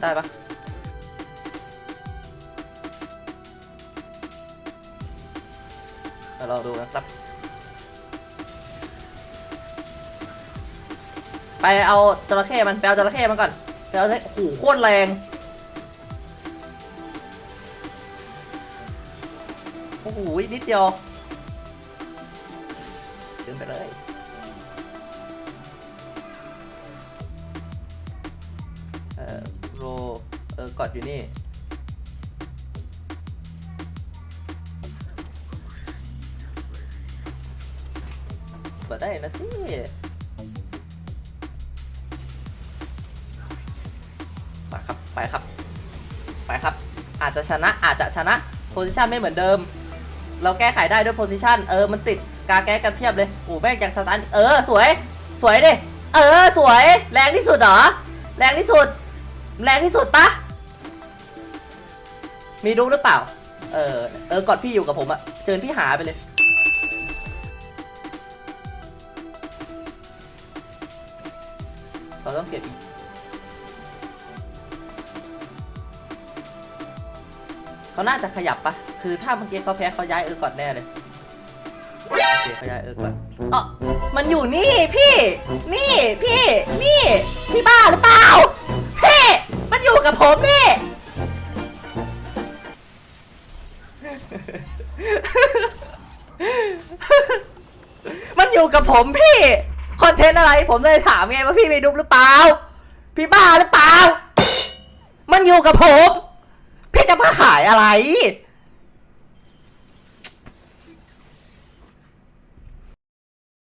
ได้ปะเดี๋ยวเราดูนะครับ ไปเอาจระเข้มันไปเอาจระเข้มันก่อนไปเอาจระเข้โอ้โหโคตรแรงโอ้โหนิดเดียวเดินไปเลย อโรเออกดอยู่นี่ เปิดได้นะสิไปครับ ไปครับ ไปครับ อาจจะชนะ อาจจะชนะ โพซิชันไม่เหมือนเดิม เราแก้ไขได้ด้วยโพซิชันเออ มันติดกาแก้กันเพียบเลยโอ้แม่งยังสตัน เออ สวย สวยดิ เออ สวย แรงที่สุดเหรอ แรงที่สุด แรงที่สุดปะมีดูหรือเปล่า เออ เออกอดพี่อยู่กับผมอะเชิญพี่หาไปเลย เราต้องเก็บอีกเขาน่าจะขยับปะ คือถ้าเมื่อกี้เขาแพ้เขาย้ายเออก่อนแน่เลยโอเคเขาย้ายเออก่อนอ๋อมันอยู่นี่พี่ นี่พี่ นี่ พี่บ้าหรือเปล่าพี่มันอยู่ กับผมนี่ มันอยู่กับผมพี่คอนเทนต์อะไรผมเลยถามไงว่าพี่ไปดูหรือเปล่า พี่บ้าหรือเปล่า มันอยู่กับผม พี่จะมาขายอะไร